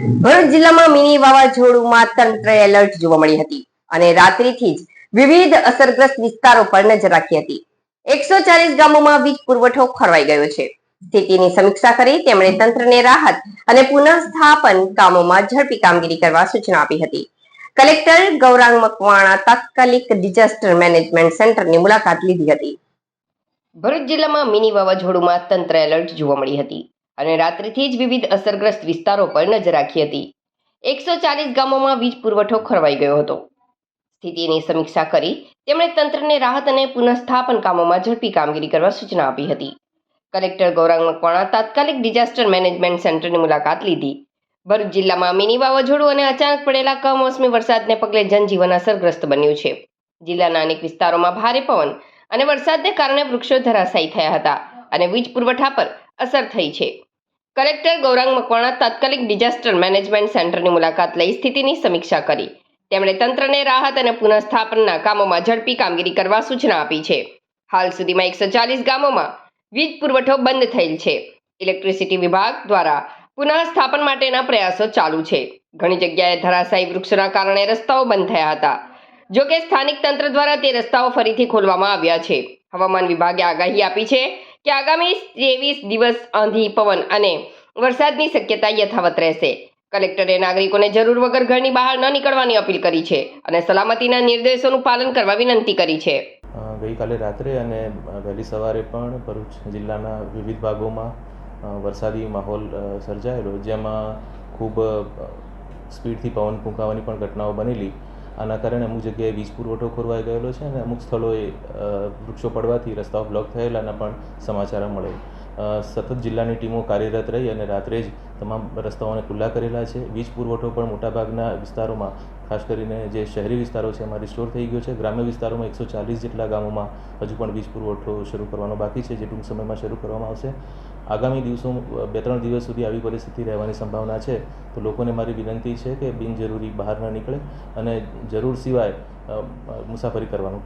ભરૂચ જિલ્લામાં મિની વાવાઝોડુંમાં તંત્ર એલર્ટ જોવા મળી હતી અને રાત્રિથી જ વિવિધ અસરગ્રસ્ત વિસ્તારો પર નજર રાખી હતી. એકસો ચાલીસ ગામોમાં વીજ પુરવઠો ખોરવાઈ ગયો છે. સ્થિતિની સમીક્ષા કરી તેમણે તંત્રને રાહત અને પુનઃસ્થાપન કામોમાં ઝડપી કામગીરી કરવા સૂચના આપી હતી. કલેક્ટર ગૌરાંગ મકવાણા તાત્કાલિક ડિઝાસ્ટર મેનેજમેન્ટ સેન્ટરની મુલાકાત લીધી હતી. ભરૂચ જિલ્લામાં મિની વાવાઝોડુમાં તંત્ર એલર્ટ જોવા મળી હતી. અને રાત્રિથી જ વિવિધ અસરગ્રસ્ત વિસ્તારો પર નજર રાખી હતી. એકસો ચાલીસ ગામોમાં વીજ પુરવઠો ખોરવાઈ ગયો હતો. સ્થિતિની સમીક્ષા કરી તેમણે તંત્રને રાહત અને પુનઃસ્થાપન કામોમાં ઝડપી કામગીરી કરવા સૂચના આપી હતી. કલેક્ટર ગૌરાંગ મકવાણા તાત્કાલિક ડિઝાસ્ટર મેનેજમેન્ટ સેન્ટરની મુલાકાત લીધી. ભરૂચ જિલ્લામાં મિની વાવાઝોડું અને અચાનક પડેલા કમોસમી વરસાદને પગલે જનજીવન અસરગ્રસ્ત બન્યું છે. જિલ્લાના અનેક વિસ્તારોમાં ભારે પવન અને વરસાદને કારણે વૃક્ષો ધરાશાયી થયા હતા અને વીજ પુરવઠા પર અસર થઈ છે. કલેક્ટર ગૌરાંગ મકવાણા તાત્કાલિક ડિઝાસ્ટર મેનેજમેન્ટ સેન્ટરની મુલાકાત લઈ સ્થિતિની સમીક્ષા કરી. તેમણે તંત્રને રાહત અને પુનઃસ્થાપનના કામોમાં ઝડપી કામગીરી કરવા સૂચના આપી છે. હાલ સુધીમાં એકસો ચાલીસ ગામોમાં વીજ પુરવઠો બંધ થયેલ છે. ઇલેક્ટ્રિસિટી વિભાગ દ્વારા પુનઃસ્થાપન માટેના પ્રયાસો ચાલુ છે. ઘણી જગ્યાએ ધરાશાયી વૃક્ષોના કારણે રસ્તાઓ બંધ થયા હતા. જો કે સ્થાનિક તંત્ર દ્વારા તે રસ્તાઓ ફરીથી ખોલવામાં આવ્યા છે. હવામાન વિભાગે આગાહી આપી છે કે આગામી ત્રેવીસ દિવસ આંધી પવન અને વરસાદની શક્યતા યથાવત રહેશે. કલેક્ટરે નાગરિકોને જરૂર વગર ઘરની બહાર ન નીકળવાની અપીલ કરી છે અને સલામતીના નિર્દેશોનું પાલન કરવા વિનંતી કરી છે. ગઈકાલે રાત્રે અને વહેલી સવારે પણ ભરૂચ જિલ્લાના વિવિધ ભાગોમાં વરસાદી માહોલ સર્જાયેલો, જેમાં ખૂબ સ્પીડથી પવન ફૂંકાવાની પણ ઘટનાઓ બનેલી. આના કારણે અમુક જગ્યાએ વીજ પુરવઠો ખોરવાઈ ગયેલો છે અને અમુક સ્થળોએ વૃક્ષો પડવાથી રસ્તાઓ બ્લોક થયેલાના પણ સમાચાર મળે. સતત જિલ્લાની ટીમો કાર્યરત રહી અને રાત્રે જ તમામ રસ્તાઓને ખુલ્લા કરેલા છે. વીજ પુરવઠો પણ મોટાભાગના વિસ્તારોમાં, ખાસ કરીને જે શહેરી વિસ્તારો છે, એમાં રિસ્ટોર થઈ ગયો છે. ગ્રામ્ય વિસ્તારોમાં એકસો ચાલીસ જેટલા ગામોમાં હજુ પણ વીજ પુરવઠો શરૂ કરવાનો બાકી છે, જે ટૂંક સમયમાં શરૂ કરવામાં આવશે. આગામી દિવસો, બે ત્રણ દિવસ સુધી આવી પરિસ્થિતિ રહેવાની સંભાવના છે. તો લોકોને મારી વિનંતી છે કે બિનજરૂરી બહાર ન નીકળે અને જરૂર સિવાય મુસાફરી કરવાનું.